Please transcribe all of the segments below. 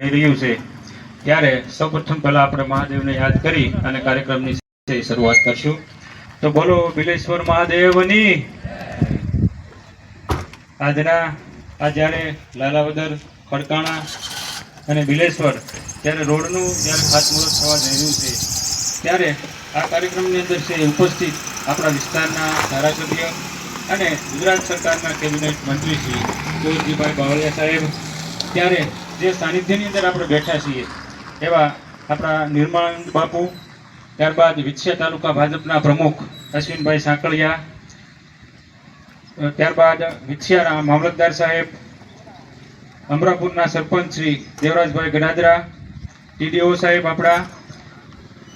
રહ્યું છે. ત્યારે સૌપ્રથમ પહેલા આપણે મહાદેવને યાદ કરી અને કાર્યક્રમની શરૂઆત કરશું. તો બોલો બિલેશ્વર મહાદેવની. આજના, આ જ્યારે લાલાવદર, ખડકાણા અને બિલેશ્વર ત્યારે રોડનું જ્યારે ખાતમુહૂર્ત થવા જઈ રહ્યું છે, ત્યારે આ કાર્યક્રમની અંદર છે ઉપસ્થિત આપણા વિસ્તારના ધારાસભ્ય અને ગુજરાત સરકારના કેબિનેટ મંત્રી શ્રી કુંવરજીભાઈ બાવળિયા સાહેબ. ત્યારે જે સાનિધ્યની અંદર આપણે બેઠા છીએ, એવા આપણા નિર્મળાનંદ બાપુ, ત્યારબાદ વિછિયા તાલુકા ભાજપના પ્રમુખ અશ્વિનભાઈ સાંકળિયા ત્યારબાદ વિછિયાના મામલતદાર સાહેબ, અમરાપુરના સરપંચ શ્રી દેવરાજભાઈ ગડાદરા ટીડીઓ સાહેબ આપણા,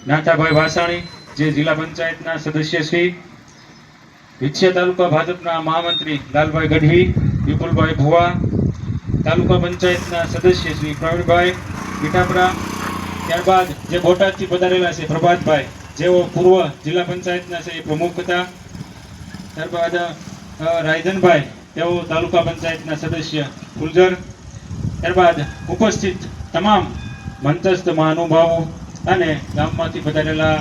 નાથાભાઈ વાસાણી, જે જિલ્લા પંચાયતના સદસ્ય શ્રી, વિછિયા તાલુકા ભાજપના મહામંત્રી લાલભાઈ ગઢવી, વિપુલભાઈ ભુવા તાલુકા પંચાયતના સદસ્ય શ્રી પ્રવીણભાઈ પીઠાપરા ત્યારબાદ જે બોટાદથી પધારેલા છે પ્રભાતભાઈ, જેઓ પૂર્વ જિલ્લા પંચાયતના છે એ પ્રમુખ હતા. ત્યારબાદ રાયધનભાઈ, તેઓ તાલુકા પંચાયતના સદસ્ય ગુલજર ત્યારબાદ ઉપસ્થિત તમામ મંતસ્થ મહાનુભાવો અને ગામમાંથી પધારેલા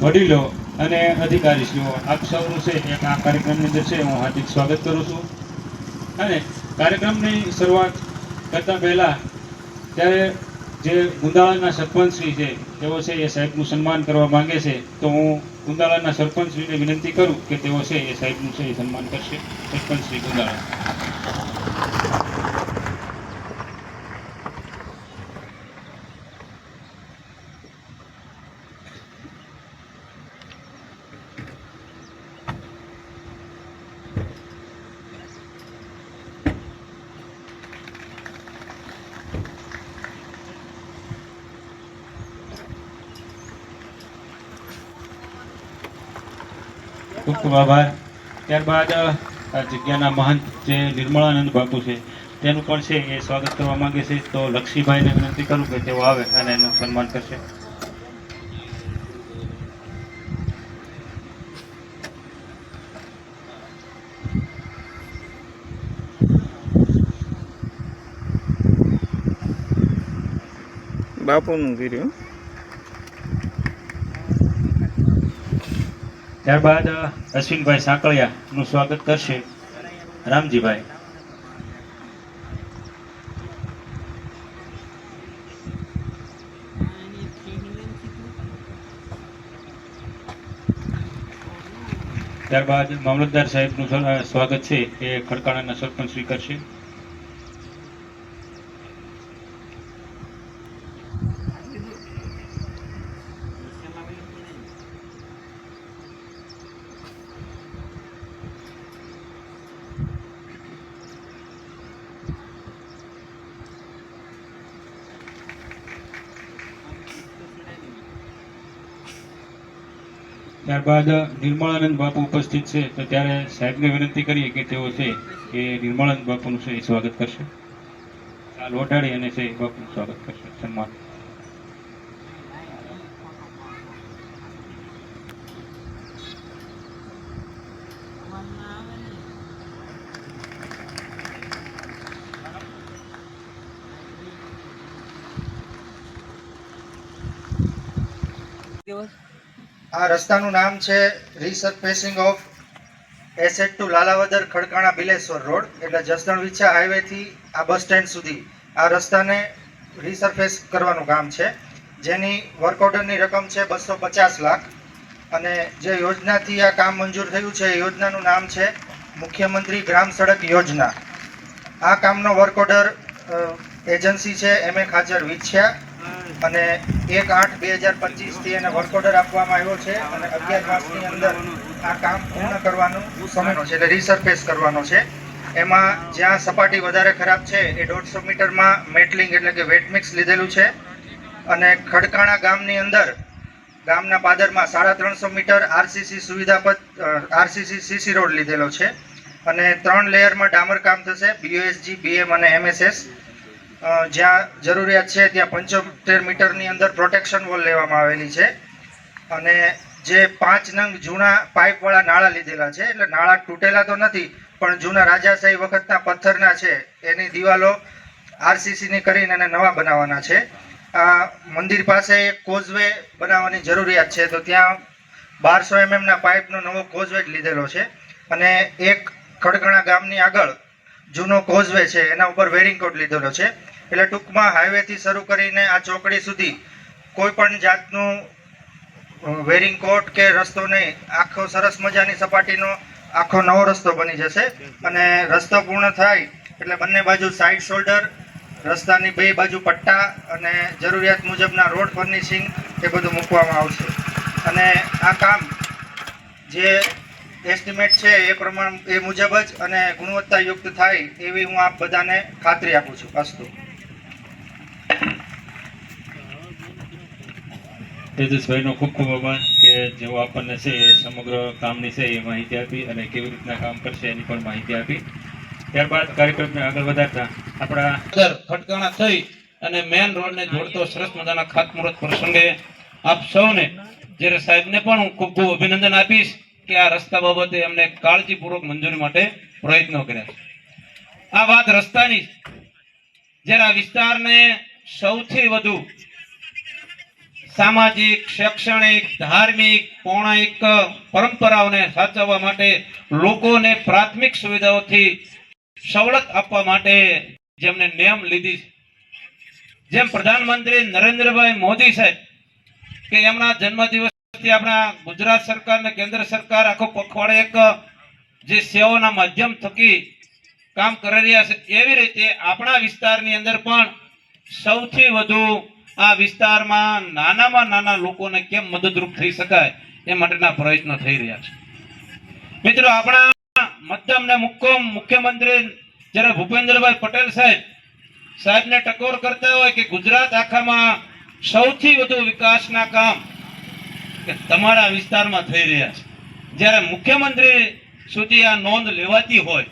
વડીલો અને અધિકારીશ્રીઓ, આપ સૌનું છે એક આ કાર્યક્રમની અંદર છે, હું હાર્દિક સ્વાગત કરું છું. અને કાર્યક્રમની શરૂઆત કરતા પહેલા ત્યારે જે ગુંદાળાના સરપંચશ્રી છે, તેઓ છે એ સાહેબનું સન્માન કરવા માંગે છે, તો હું ગુંદાળાના સરપંચશ્રીને વિનંતી કરું કે તેઓ છે એ સાહેબનું છે એ સન્માન કરશે. સરપંચશ્રી ગુંદાળા. ખૂબ આભાર ત્યારબાદ આ જગ્યાના મહંત જે નિર્મળાનંદ બાપુ છે, તેનું પણ છે એ સ્વાગત કરવા માંગે છે. તો લક્ષ્મીભાઈને વિનંતી કરું કે તેઓ આવે અને એનું સન્માન કરશે. બાપુનું કર્યું ત્યારબાદ અશ્વિનભાઈ સાંકળિયાનું સ્વાગત કરશે. રામજીભાઈ. ત્યારબાદ મામલતદાર સાહેબનું સ્વ- સ્વાગત છે. એ ખડકાણાના સરપંચ શ્રી ત્યારબાદ નિર્મળાનંદ બાપુ ઉપસ્થિત છે, તો ત્યારે સાહેબને વિનંતી કરીએ કે તેઓ છે એ નિર્મળાનંદ બાપુનું છે એ સ્વાગત કરશે. ચાલ ઓઢાડી અને છે બાપુનું સ્વાગત કરશે. સન્માન. આ રસ્તાનું નામ છે resurfacing of asset to Lalavadar Khadkana Bileshwar road, એટલે જસદણ વિછા હાઈવેથી આ બસ સ્ટેન્ડ સુધી. આ રસ્તાને રીસર્ફેસ કરવાનું કામ છે. જેની વર્ક ઓર્ડરની રકમ છે બસો પચાસ લાખ. અને જે યોજનાથી આ કામ મંજૂર થયું છે, એ યોજનાનું નામ છે મુખ્યમંત્રી ગ્રામ સડક યોજના. આ કામનો વર્ક ઓર્ડર એજન્સી છે, એમ એ ખાચર વિછ્યા. અને એક આઠ બે હજાર પચીસથી એને વર્ક ઓર્ડર આપવામાં આવ્યો છે અને અગિયાર માસની અંદર આ કામ પૂર્ણ કરવાનું સમયનો છે, એટલે રીસર્ફેસ કરવાનો છે. એમાં જ્યાં સપાટી વધારે ખરાબ છે, એ દોઢસો મીટરમાં મેટલિંગ એટલે કે વેટ મિક્સ લીધેલું છે. અને ખડકાણા ગામની અંદર, ગામના પાદરમાં સાડા ત્રણસો મીટર આરસીસી સુવિધા પર આરસીસી સીસી રોડ લીધેલો છે. અને ત્રણ લેયરમાં ડામર કામ થશે બીઓએસજી બીએમ અને એમએસએસ જ્યાં જરૂરિયાત છે ત્યાં પંચોતેર મીટરની અંદર પ્રોટેક્શન વોલ લેવામાં આવેલી છે. અને જે પાંચ નંગ જૂના પાઇપવાળા નાળા લીધેલા છે, એટલે નાળા તૂટેલા તો નથી, પણ જૂના રાજાશાહી વખતના પથ્થરના છે, એની દિવાલો આરસીસીની કરીને એને નવા બનાવવાના છે. આ મંદિર પાસે એક કોઝવે બનાવવાની જરૂરિયાત છે, તો ત્યાં બારસો એમએમના પાઇપનો નવો કોઝવે જ લીધેલો છે. અને એક ખડગણા ગામની આગળ જૂનો કોઝવે છે, એના ઉપર વેરિંગ કોટ લીધેલો છે. એટલે ટૂંકમાં હાઈવેથી શરૂ કરીને આ ચોકડી સુધી કોઈ પણ જાતનું વેરિંગ કોટ કે રસ્તો નહીં, આખો સરસ મજાની સપાટીનો આખો નવો રસ્તો બની જશે. અને રસ્તો પૂર્ણ થાય એટલે બંને બાજુ સાઇડ શોલ્ડર રસ્તાની બે બાજુ પટ્ટા અને જરૂરિયાત મુજબના રોડ ફર્નિશિંગ એ બધું મૂકવામાં આવશે. અને આ કામ જે એસ્ટિમેટ છે એ પ્રમાણ, એ મુજબ જ અને ગુણવત્તાયુક્ત થાય એવી હું આપ બધાને ખાતરી આપું છું. અસ્તુ. તેજસભાઈનો ખૂબ ખૂબ આભાર કે જેઓ આપણને છે એ સમગ્ર કામની છે એ માહિતી આપી અને કેવી રીતના કામ કરશે એની પણ માહિતી આપી. ત્યારબાદ કાર્યક્રમને આગળ વધારતા આપણા ખટકાણા થઈ અને મેન રોડને જોડતો સરસ મજાના ખાતમુહૂર્ત પ્રસંગે આપ સૌને જ્યારે સાહેબને પણ હું ખૂબ ખૂબ અભિનંદન આપીશ કે આ રસ્તા બાબતે એમને કાળજીપૂર્વક મંજૂરી માટે પ્રયત્નો કર્યા આ વાત રસ્તાની જ્યારે આ વિસ્તારને સૌથી વધુ સામાજિક, શૈક્ષણિક, ધાર્મિક, પૌરાણિક પરંપરાઓને સાચવવા માટે લોકોને પ્રાથમિક સુવિધાઓથી સવલત આપવા માટે જેમને નિયમ લીધી. જેમ પ્રધાનમંત્રી નરેન્દ્રભાઈ મોદી સાહેબ, કે એમના જન્મદિવસથી આપણા ગુજરાત સરકાર અને કેન્દ્ર સરકાર આખો પખવાડે એક જે સેવાના માધ્યમ થકી કામ કરી રહ્યા છે, એવી રીતે આપણા વિસ્તારની અંદર પણ સૌથી વધુ આ વિસ્તારમાં નાનામાં નાના લોકોને કેમ મદદરૂપ થઈ શકાય એ માટેના પ્રયત્નો થઈ રહ્યા છે. મિત્રો, આપણા મધ્યમ ને મુખ્ય મુખ્યમંત્રી જ્યારે ભૂપેન્દ્રભાઈ પટેલ સાહેબ સાહેબને ટકોર કરતા હોય કે ગુજરાત આખામાં સૌથી વધુ વિકાસના કામ તમારા વિસ્તારમાં થઈ રહ્યા છે. જ્યારે મુખ્યમંત્રી સુધી આ નોંધ લેવાતી હોય,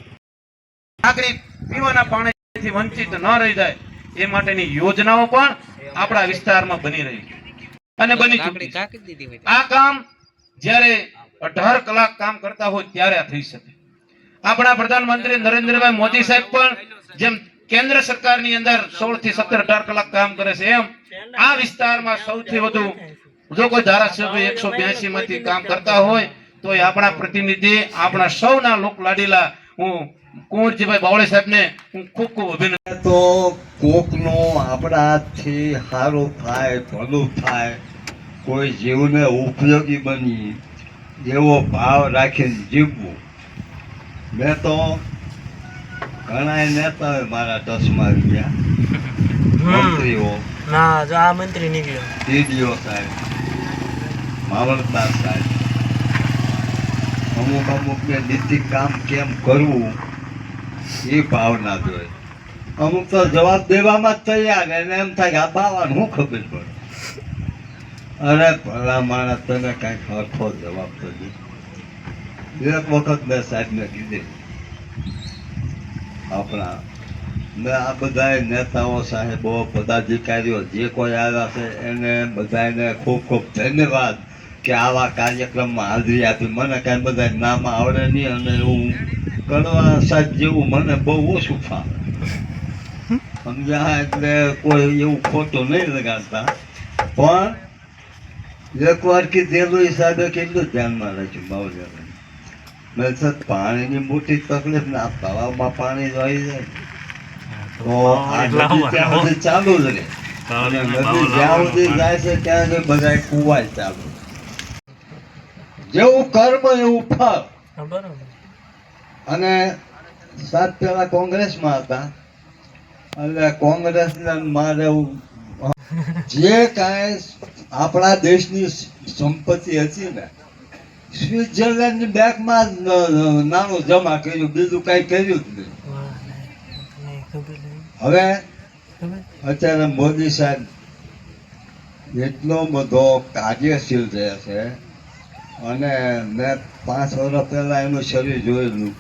નાગરિક પીવાના પાણીથી વંચિત ન રહી જાય એ માટેની યોજનાઓ પણ આપણા વિસ્તારમાં બની રહી અને બની ચૂકી આ કામ જ્યારે અઢાર કલાક કામ કરતા હોય ત્યારે આ થઈ શકે. આપણા પ્રધાનમંત્રી નરેન્દ્રભાઈ મોદી સાહેબ પણ જેમ કેન્દ્ર સરકારની અંદર સોળથી સત્તર અઢાર કલાક કામ કરે છે એમ આ વિસ્તારમાં સૌથી વધુ જો કોઈ ધારાસભ્ય એકસો બ્યાસી માંથી કામ કરતા હોય તો એ આપણા પ્રતિનિધિ આપણા સૌના લોક લાડીલા હું કુંવરજીભાઈ બાવળે સાહેબને હું ખૂબ ખૂબ અભિનંદન તો કોકનો આપણાથી સારું થાય ભલું થાય કોઈ જીવને ઉપયોગી બની એવો ભાવ રાખીને જીવવું. મેં તો ઘણા નેતા મારા દસમાં ગયા. મંત્રીઓ. ના જો આ મંત્રી નીકળ્યો. ડીડીઓ સાહેબ મામલતદાર સાહેબ. અમુક અમુકને નીતિ કામ કેમ કરવું? એ ભાવના જોઈએ અમુક તો જવાબ દેવામાં જ તૈયાર એને એમ થાય કે આ બાવાનું હું ખબર પડે? અરે ભલા માણસ, તને કાંઈક હરખો જવાબ તો દે. એક વખત મેં સાહેબને કીધી, આપણા, મેં આ બધા નેતાઓ સાહેબો પદાધિકારીઓ જે કોઈ આવ્યા છે, એને બધાને ખૂબ ખૂબ ધન્યવાદ કે આવા કાર્યક્રમમાં હાજરી આપી. મને કાંઈ બધા નામ આવડે નહીં અને હું કરવા સાહેબ જેવું મને બહુ ઓછું ફાવે. સમજ્યા? એટલે કોઈ એવું ખોટું નહીં લગાડતા. પણ એકવાર કીધેલું હિસાબે કેટલું ધ્યાનમાં રાખ્યું બાવળિયાને મેં સર પાણીની મોટી તકલીફ ના તળાવમાં પાણી રહી જાય તો આ નદી ત્યાં સુધી ચાલુ જ રહે. નદી જ્યાં સુધી જાય છે ત્યાં સુધી બધા કુવાય ચાલુ. જેવું કર્મ એવું ફળ. બરોબર. અને સાત પેલા કોંગ્રેસમાં હતા. એટલે કોંગ્રેસને મારે જે કાંઈ આપણા દેશની સંપત્તિ હતી ને સ્વિટ્ઝરલેન્ડની બેંકમાં જ ન- નાણું જમા કર્યું બીજું કાંઈ કર્યું જ નહીં. હવે અત્યારે મોદી સાહેબ એટલો બધો કાર્યશીલ રહે છે અને મેં પાંચ વર્ષ પહેલા એનું શરીર જોયેલું.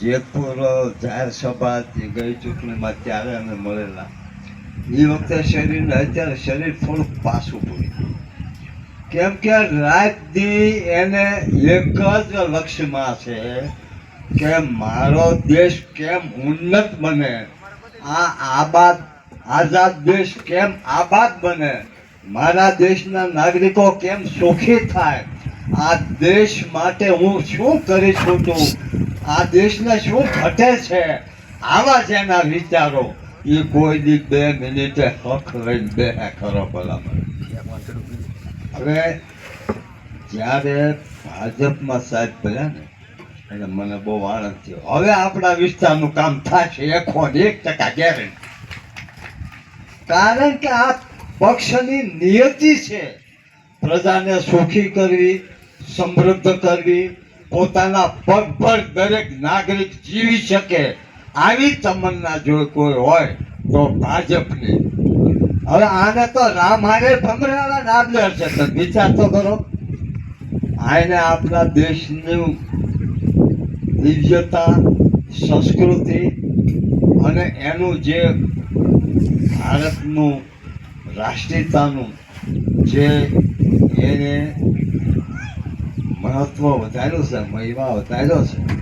જેતપુર જાહેર સભા ગઈ ચૂંટણીમાં ત્યારે અમે મળેલા. એ વખતે શરીરને અત્યારે શરીર થોડુંક પાછું પડ્યું. કેમ કે દી એને એક જ લક્ષ્યમાં છે કે મારો દેશ કેમ ઉન્નત બને, આ આબાદ, આઝાદ દેશ કેમ આબાદ બને મારા દેશના નાગરિકો કેમ સુખી થાય? આ દેશ માટે હું શું કરી છું આ દેશને શું ઘટે છે? આવા જેના વિચારો. એ કોઈ દી બે મિનિટે હક લઈને બે કરો ભલામણ. હવે જ્યારે ભાજપમાં સાહેબ ભર્યા ને એટલે મને બહુ આનંદ થયો. હવે આપણા વિસ્તારનું કામ થશે ને એક ટકા ગેરંટી કારણ કે આ પક્ષની નિયતિ છે. પ્રજાને સુખી કરવી, સમૃદ્ધ કરવી, પોતાના પગ પર દરેક નાગરિક જીવી શકે આવી તમન્ના જો કોઈ હોય તો ભાજપની. હવે આને તો રામ હારે ભમરાના નાદલે છે તો વિચાર તો કરો. આને આપણા દેશનું દિવ્યતા, સંસ્કૃતિ અને એનું જે ભારતનું રાષ્ટ્રીયતાનું જે એને મહત્વ વધાર્યું છે, મહિમા વધાર્યો છે.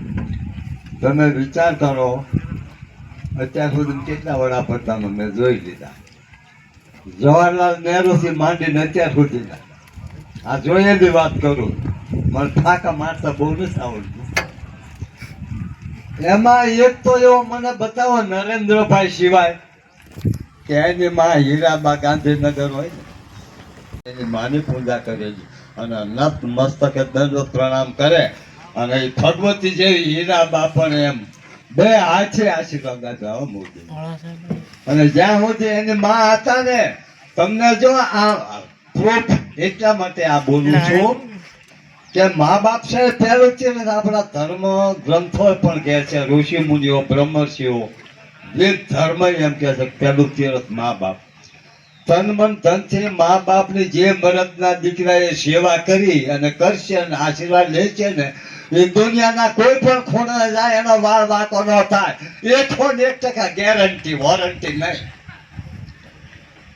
તમે વિચાર કરો, અત્યાર સુધી કેટલા વડાપ્રધાનો મેં જોઈ લીધા. જવાહરલાલ નહેરુથી માંડીને અત્યાર સુધીના. આ જોયેલી વાત કરું. મને ફાકા મારતા બહુ નથી આવડતું. એમાં એક તો એવો મને બતાવો, નરેન્દ્રભાઈ સિવાય એની માં હીરાબા ગાંધીનગર હોય ને એની માની પૂજા કરે છે. અને નત મસ્તકે દંડો પ્રણામ કરે. અને એ ભગવતી જેવી હીરાબા પણ એમ બે હાથે આશીર્વાદ આપે હો મોદી. અને જ્યાં સુધી એની માં હતા ને તમને જો આ પ્રૂફ એટલા માટે આ બોલું છું કે મા બાપ છે પહેલું છે ને આપણા ધર્મ ગ્રંથો પણ કહે છે ઋષિ મુનિઓ બ્રહ્મર્ષિઓ જે ધર્મ એમ કે છે, પેલું તીરથ મા બાપ. તન મન ધનથી મા બાપની જે મરદના દીકરાએ સેવા કરી અને કરશે અને આશીર્વાદ લે છે ને, એ દુનિયાના કોઈ પણ ખૂણે જાય, એનો વાળ વાતો ન થાય. એકસો ને એક ટકા ગેરંટી વોરંટી નહીં.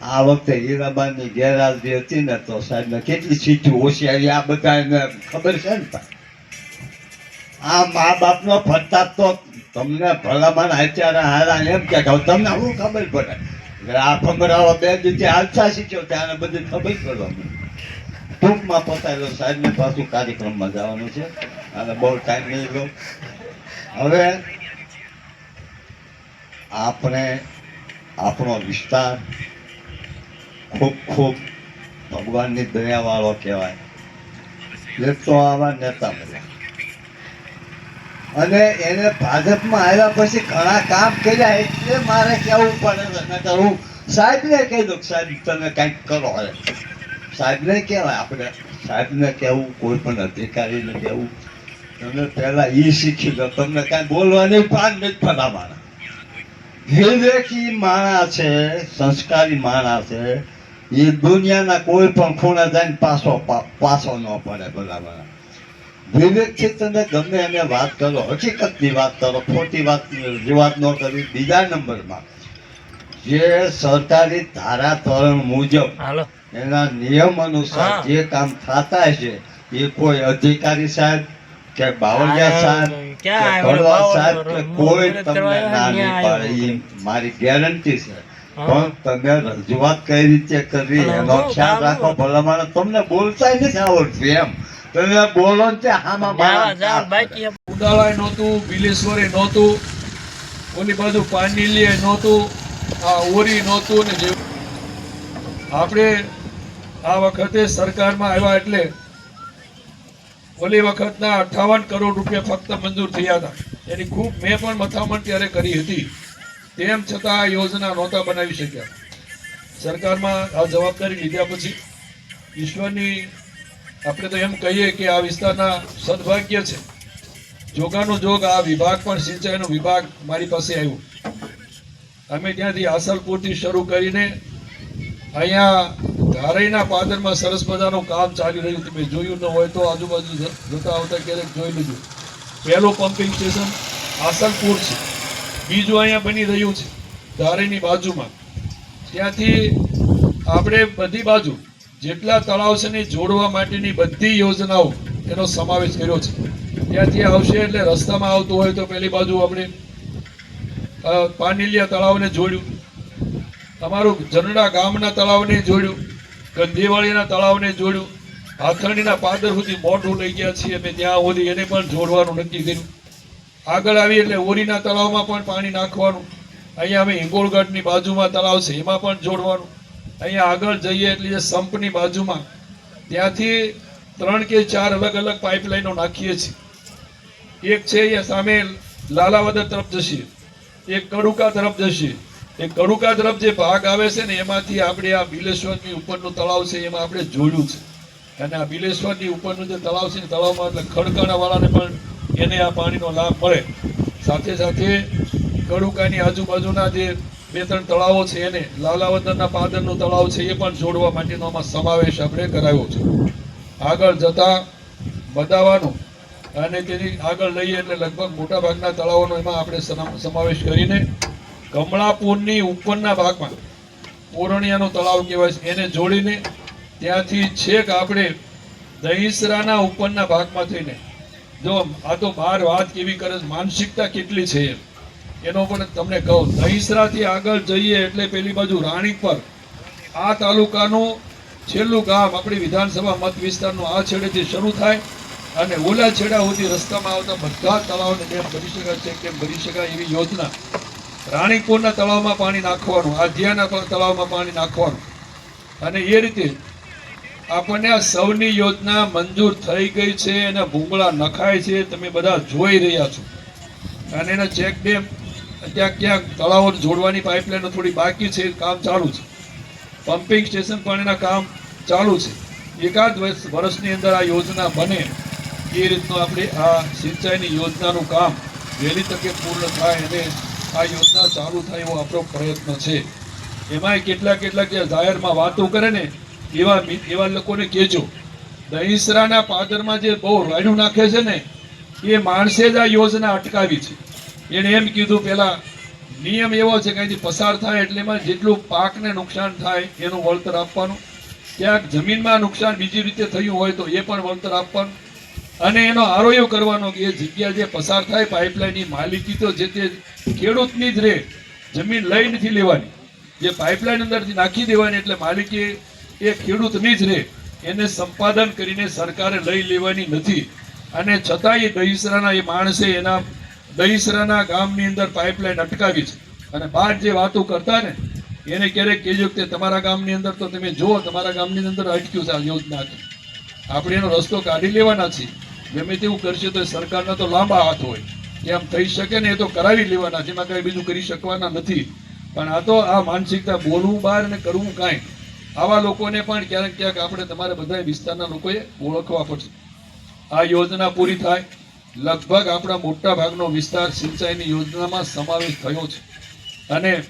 આ વખતે હીરાબાની ગેરહાજરી હતી ને, તો સાહેબ કેટલી સીધી ઓછી આવી, આ બધાને ખબર છે ને? આ મા બાપનો ફરતા તો તમને ભલામણ અત્યારે હારા એમ કે તમને શું ખબર પડે? આ ભમરાઓ બે દીધી હાલતા શીખ્યો ત્યારે બધી ખબર પડવા. ટૂંકમાં પતાવેલો સાહેબને પાછું કાર્યક્રમમાં જવાનું છે. અને બહુ ટાઈમ નહીં લો. હવે આપણે આપણો વિસ્તાર ખૂબ ખૂબ ભગવાનની દયાવાળો કહેવાય. એક તો આવા નેતા મળ્યા. અને એને ભાજપમાં આવ્યા પછી ઘણા કામ કર્યા એટલે મારે કહેવું પડે નહીંતર હું સાહેબને કહી દઉં સાહેબ તમે કંઈક કરો હવે. સાહેબને કહેવાય આપણે. સાહેબને કહેવું કોઈ પણ અધિકારીને કહેવું. તમે પહેલાં એ શીખી લો. તમને કાંઈ બોલવાની પાન નથી ફલાવાના વિવેકી માણા છે, સંસ્કારી માણસ છે. એ દુનિયાના કોઈ પણ ખૂણે જઈને પાછો પાછો ન પડે બરાબર. વિવેકથી તમે ગમે એને વાત કરો હકીકતની વાત કરો ખોટી વાત રજૂઆત ન કરવી બીજા નંબરમાં. જે સરકારી ધારા ધોરણ મુજબ એના નિયમ અનુસાર જે કામ થતા છે એ કોઈ અધિકારી સાહેબ કે બાવળિયા સાહેબ કે બાવળ સાહેબ કે કોઈ તમને ના નહીં પાડે એ મારી ગેરંટી છે. પણ તમે રજૂઆત કઈ રીતે કરવી એનો ખ્યાલ રાખો. ભલામણ. તમને બોલતા નથી આવડતું એમ. તમે બોલો ને હામાં નહોતું બિલેશ્વરે નહોતું ઓલી બાજુ પાનીલીએ નહોતું આ ઓરી નહોતું ને જે આપણે આ વખતે સરકારમાં આવ્યા એટલે ઓલી વખતના અઠાવન કરોડ રૂપિયા ફક્ત મંજૂર થયા હતા. એની ખૂબ મેં પણ મથામણ ત્યારે કરી હતી. તેમ છતાં આ યોજના નહોતા બનાવી શક્યા. સરકારમાં આ જવાબદારી લીધા પછી ઈશ્વરની આપણે તો એમ કહીએ કે આ વિસ્તારના સદભાગ્ય છે. જોગાનું જોગ આ વિભાગ પણ સિંચાઈનો વિભાગ મારી પાસે આવ્યો. અમે ત્યાંથી આસલપુરથી શરૂ કરીને અહીંયા ધારઈના પાદરમાં સરસ મજાનું કામ ચાલી રહ્યું તમે જોયું ન હોય તો આજુબાજુ જતા આવતા ક્યારેક જોઈ લીધું. પહેલું પમ્પિંગ સ્ટેશન આસલપુર છે. બીજું અહીંયા બની રહ્યું છે ધારઈની બાજુમાં. ત્યાંથી આપણે બધી બાજુ જેટલા તળાવ છે ને જોડવા માટેની બધી યોજનાઓ એનો સમાવેશ કર્યો છે. ત્યાંથી આવશે એટલે રસ્તામાં આવતું હોય તો પેલી બાજુ આપણે પાનીલિયા તળાવને જોડ્યું. અમારું જનડા ગામના તળાવને જોડ્યું. ગંધીવાળીના તળાવને જોડ્યું. હાથણીના પાદર સુધી મોઢું લઈ ગયા છીએ અમે, ત્યાં સુધી એને પણ જોડવાનું નક્કી કર્યું. આગળ આવી એટલે ઓરીના તળાવમાં પણ પાણી નાખવાનું. અહીંયા અમે હિંગોળગઢની બાજુમાં તળાવ છે, એમાં પણ જોડવાનું. અહીંયા આગળ જઈએ એટલે સંપની બાજુમાં, ત્યાંથી ત્રણ કે ચાર અલગ અલગ પાઇપલાઈનો નાખીએ છીએ. એક છે અહીંયા સામે લાલાવદર તરફ જશે, એક કડુકા તરફ જશે. એ કડુકા તરફ જે ભાગ આવે છે ને, એમાંથી આપણે આ બિલેશ્વરની ઉપરનું તળાવ છે, એમાં આપણે જોડ્યું છે. અને આ બિલેશ્વરની ઉપરનું જે તળાવ છે તળાવમાં એટલે ખડકાણાવાળાને પણ એને આ પાણીનો લાભ મળે. સાથે સાથે કડુકાની આજુબાજુના જે બે ત્રણ તળાવો છે એને. લાલાવદરના પાદરનું તળાવ છે એ પણ જોડવા માટેનો આમાં સમાવેશ આપણે કરાવ્યો છે. આગળ જતા બતાવવાનું અને તેની આગળ લઈએ એટલે લગભગ મોટા ભાગના તળાવોનો એમાં આપણે સમ- સમાવેશ કરીને કમળાપુરની ઉપરના ભાગમાં પૂરણિયાનો તળાવ કહેવાય છે. એને જોડીને ત્યાંથી છેક આપણે દહીસરાના ઉપરના ભાગમાં થઈને જો આ તો બહાર વાત કેવી કરે માનસિકતા કેટલી છે એમ. એનો પણ તમને કહું, દહીસરાથી આગળ જઈએ એટલે પેલી બાજુ રાણી પર. આ તાલુકાનું છેલ્લું ગામ આપણી વિધાનસભા મત વિસ્તારનું આ છેડેથી શરૂ થાય અને ઓલા છેડા સુધી રસ્તામાં આવતા બધા તળાવને ડેમ ભરી શકાય છે કેમ ભરી શકાય એવી યોજના. રાણીપુરના તળાવમાં પાણી નાખવાનું, આધ્યાના તળાવમાં પાણી નાખવાનું. અને એ રીતે આપણને આ સૌની યોજના મંજૂર થઈ ગઈ છે અને ભૂંગળા નખાય છે, તમે બધા જોઈ રહ્યા છો. અને એના ચેક ડેમ ક્યાંક ક્યાંક તળાવો જોડવાની પાઇપલાઈનો થોડી બાકી છે, કામ ચાલુ છે. પમ્પિંગ સ્ટેશન પણ એના કામ ચાલુ છે. એકાદ વર્ષ વર્ષની અંદર આ યોજના બને, એ રીતનું આપણે આ સિંચાઈની યોજનાનું કામ વહેલી તકે પૂર્ણ થાય અને આ યોજના ચાલુ થાય એવો આપણો પ્રયત્ન છે. એમાંય કેટલા કેટલાક જે જાહેરમાં વાતો કરે ને, એવા એવા લોકોને કહેજો. દહીસરાના પાદરમાં જે બહુ રાડ્યું નાખે છે ને, એ માણસે જ આ યોજના અટકાવી છે. એણે એમ કીધું, પેલા નિયમ એવો છે કે અહીંથી પસાર થાય એટલે એમાં જેટલું પાકને નુકસાન થાય એનું વળતર આપવાનું. ક્યાંક જમીનમાં નુકસાન બીજી રીતે થયું હોય તો એ પણ વળતર આપવાનું. અને એનો આરોયો કરવાનો કે એ જગ્યા જે પસાર થાય, પાઇપલાઇનની માલિકી તો જે તે ખેડૂતની જ રહે જમીન લઈ નથી લેવાની. જે પાઇપલાઇન અંદરથી નાખી દેવાની એટલે માલિકી એ ખેડૂતની જ રહે એને સંપાદન કરીને સરકારે લઈ લેવાની નથી. અને છતાંય દહીસરાના એ માણસે એના દહીસરાના ગામની અંદર પાઇપલાઇન અટકાવી છે. અને બહાર જે વાતો કરતા ને, એને ક્યારેક કહેજો કે તમારા ગામની અંદર તો તમે જુઓ, તમારા ગામની અંદર અટક્યું છે આ યોજના આપણે એનો રસ્તો કાઢી લેવાના છીએ. ગમે તેવું કરશે તો સરકારના તો લાંબા હાથ હોય. કે આમ થઈ શકે ને એ તો કરાવી લેવાના છે એમાં કઈ બીજું કરી શકવાના નથી. પણ આ તો આ માનસિકતા બોલવું બહાર ને કરવું કાંઈ. આવા લોકોને પણ ક્યારેક ક્યાંક આપણે તમારે બધા વિસ્તારના લોકોએ ઓળખવા પડશે. આ યોજના પૂરી થાય. લગભગ આપણા મોટા ભાગનો વિસ્તાર સિંચાઈની યોજનામાં સમાવેશ થયો છે. અને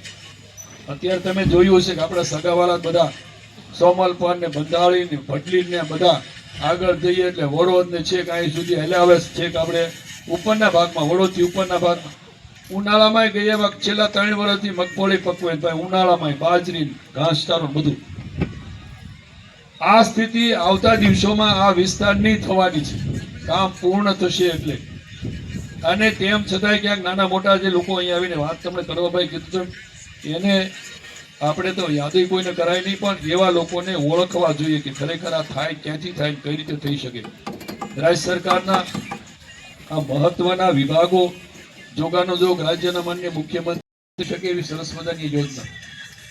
અત્યારે તમે જોયું હશે કે આપણા સગાવાળા બધા સોમલપર ને બંધાળી ને ભટલી ને બધા આગળ જઈએ એટલે વડોદ ને છેક અહીં સુધી હલાવે છે કે આપણે ઉપરના ભાગમાં, વડોદથી ઉપરના ભાગમાં. ઉનાળામાં ગયા વખત છેલ્લા ત્રણ વર્ષથી મગફળી પકવે ભાઈ ઉનાળામાં બાજરી ઘાસચારો બધું. આ સ્થિતિ આવતા દિવસોમાં આ વિસ્તારની થવાની છે. કામ પૂર્ણ થશે એટલે. અને તેમ છતાંય ક્યાંક નાના મોટા જે લોકો અહીંયા આવીને વાત તમને કરવા ભાઈ કીધું છે, એને આપણે તો યાદી કોઈને કરાય નહીં, પણ એવા લોકોને ઓળખવા જોઈએ કે ખરેખર આ થાય, ક્યાંથી થાય, કઈ રીતે થઈ શકે. રાજ્ય સરકારના આ મહત્વના વિભાગો, જોગાનો જોગ, રાજ્યના માન્ય મુખ્યમંત્રી શકે એવી સરસ મજાની યોજના.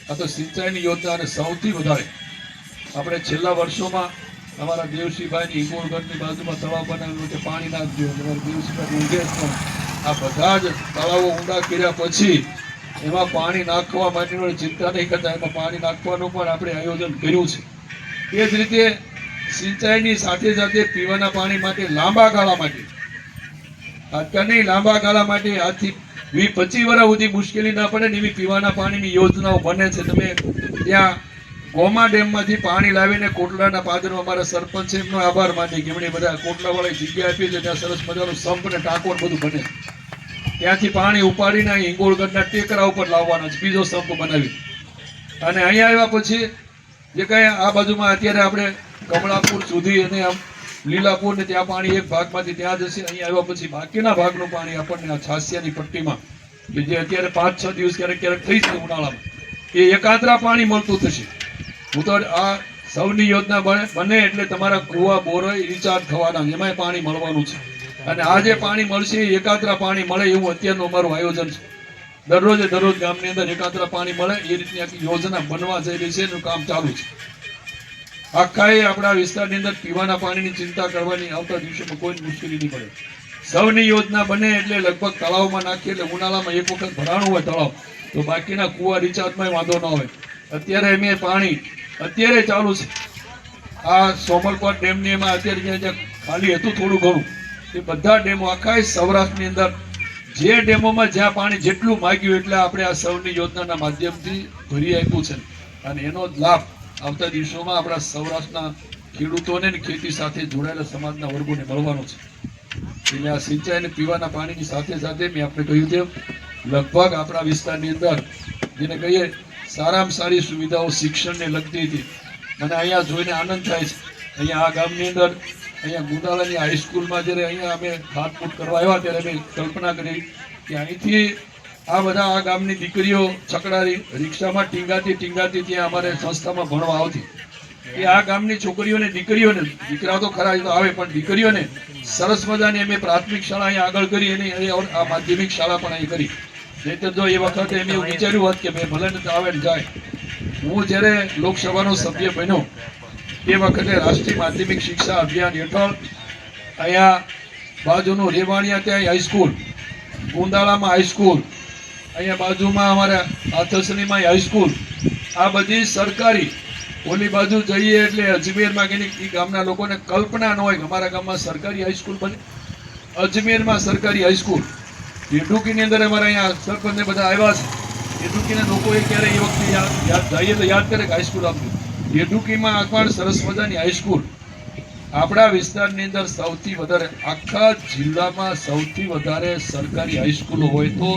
આ તો સિંચાઈની યોજના અને સૌથી વધારે આપણે છેલ્લા વર્ષોમાં અમારા દેવસિંહભાઈની હિંગોળગઢની બાજુમાં તળાવ બનાવેલું છે, પાણી નાખજો. અમારા દેવસિંહભાઈ ઊંઘે આ બધા જ તળાવો ઊંડા કર્યા પછી એમાં પાણી નાખવા માટેની ચિંતા નહીં કરતા, એમાં પાણી નાખવાનું પણ આપણે આયોજન કર્યું છે. એ જ રીતે સિંચાઈની સાથે સાથે પીવાના પાણી માટે લાંબા ગાળા માટે અત્યારની લાંબા ગાળા માટે આજથી વીસ પચીસ વર્ષ સુધી મુશ્કેલી ના પડે ને એવી પીવાના પાણીની યોજનાઓ બને છે. તમે ત્યાં ગોમા ડેમમાંથી પાણી લાવીને કોટલાના પાદર અમારા સરપંચ એમનો આભાર માની કે એમણે બધા કોટલાવાળી જગ્યા આપી છે, ત્યાં સરસ મજાનું સંપ ને ટાંકો બધું બને. ત્યાંથી પાણી ઉપાડીને અહીં હિંગોળગઢના ટેકરા ઉપર લાવવાનો છે, બીજો સંપ બનાવી. અને અહીંયા આવ્યા પછી જે કાંઈ આ બાજુમાં અત્યારે આપણે કમળાપુર સુધી અને આમ લીલાપુર ને ત્યાં પાણી એક ભાગમાંથી ત્યાં જશે. અહીંયા આવ્યા પછી બાકીના ભાગનું પાણી આપણને આ છાસિયાની પટ્ટીમાં, કે જે અત્યારે પાંચ છ દિવસ ક્યારેક ક્યારેક થઈ છે ઉનાળામાં. એ એકાદરા પાણી મળતું થશે. હું તો આ સૌની યોજના બને બને એટલે તમારા કુવા બોરય રિચાર્જ થવાના, એમાંય પાણી મળવાનું છે. અને આ જે પાણી મળશે એકાત્રા પાણી મળે એવું અત્યારનું અમારું આયોજન છે. દરરોજે દરરોજ ગામની અંદર એકાત્રા પાણી મળે, એ રીતની આખી યોજના બનવા જઈ રહી છે એનું કામ ચાલુ છે. આખાએ આપણા વિસ્તારની અંદર પીવાના પાણીની ચિંતા કરવાની આવતા દિવસોમાં કોઈ મુશ્કેલી નહીં પડે. સૌની યોજના બને એટલે લગભગ તળાવમાં નાખીએ એટલે ઉનાળામાં એક વખત ભરાણું હોય તળાવ. તો બાકીના કુવા રિચાર્જમાં વાંધો ન હોય. અત્યારે એમ પાણી અત્યારે ચાલુ છે. આ સોમલકોટ ડેમની એમાં અત્યારે જ્યાં ખાલી હતું થોડું ઘણું. એ બધા ડેમો આખા સૌરાષ્ટ્રની અંદર જે ડેમોમાં જ્યાં પાણી જેટલું માગ્યું એટલે આપણે આ સૌની યોજનાના માધ્યમથી ભરી આપ્યું છે. અને એનો લાભ આવતા દિવસોમાં આપણા સૌરાષ્ટ્રના ખેડૂતોને ખેતી સાથે જોડાયેલા સમાજના વર્ગોને મળવાનો છે. એટલે આ સિંચાઈ અને પીવાના પાણીની સાથે સાથે મેં આપણે કહ્યું તેમ, લગભગ આપણા વિસ્તારની અંદર, જેને કહીએ સારામાં સારી સુવિધાઓ શિક્ષણને લગતી હતી. મને અહીંયા જોઈને આનંદ થાય છે. અહીંયા આ ગામની અંદર, અહીંયા ગુંદાલાની હાઈસ્કૂલમાં જ્યારે અહીંયા અમે ખાતપૂટ કરવા આવ્યા ત્યારે અમે કલ્પના કરી કે અહીંથી આ બધા આ ગામની દીકરીઓ છકડારી રિક્ષામાં ટીંગાતી ટીંગાતી ત્યાં અમારે સંસ્થામાં ભણવા આવતી. એ આ ગામની છોકરીઓને, દીકરીઓને દીકરા તો ખરા તો આવે, પણ દીકરીઓને સરસ મજાની અમે પ્રાથમિક શાળા અહીંયા આગળ કરી અને આ માધ્યમિક શાળા પણ અહીં કરી. નહીંતર જો એ વખતે એમ એવું વિચાર્યું હોત કે ભાઈ ભલે આવે ને જાય. હું જ્યારે લોકસભાનો સભ્ય બન્યો, એ વખતે રાષ્ટ્રીય માધ્યમિક શિક્ષા અભિયાન હેઠળ અહીંયા બાજુનું રેવાણિયા ત્યાં હાઈસ્કૂલ ગુંદાળામાં હાઈસ્કૂલ અહીંયા બાજુમાં અમારા આથસણીમાં હાઈસ્કૂલ આ બધી સરકારી, ઓલી બાજુ જઈએ એટલે અજમેરમાં કે ગામના લોકોને કલ્પના ન હોય અમારા ગામમાં સરકારી હાઈસ્કૂલ બને. અજમેરમાં સરકારી હાઈસ્કૂલ ઢેઢુકીની અંદર અમારા અહીંયા સરપંચને બધા આવ્યા છે ઢેઢુકીના લોકોએ ક્યારે એ વખતે યાદ જઈએ તો યાદ કરે કે હાઈસ્કૂલ આપ્યું ઢેઢુકીમાં આખવાડ સરસ મજાની હાઈસ્કૂલ આપણા વિસ્તારની અંદર સૌથી વધારે આખા જિલ્લામાં સૌથી વધારે સરકારી હાઈસ્કૂલો હોય તો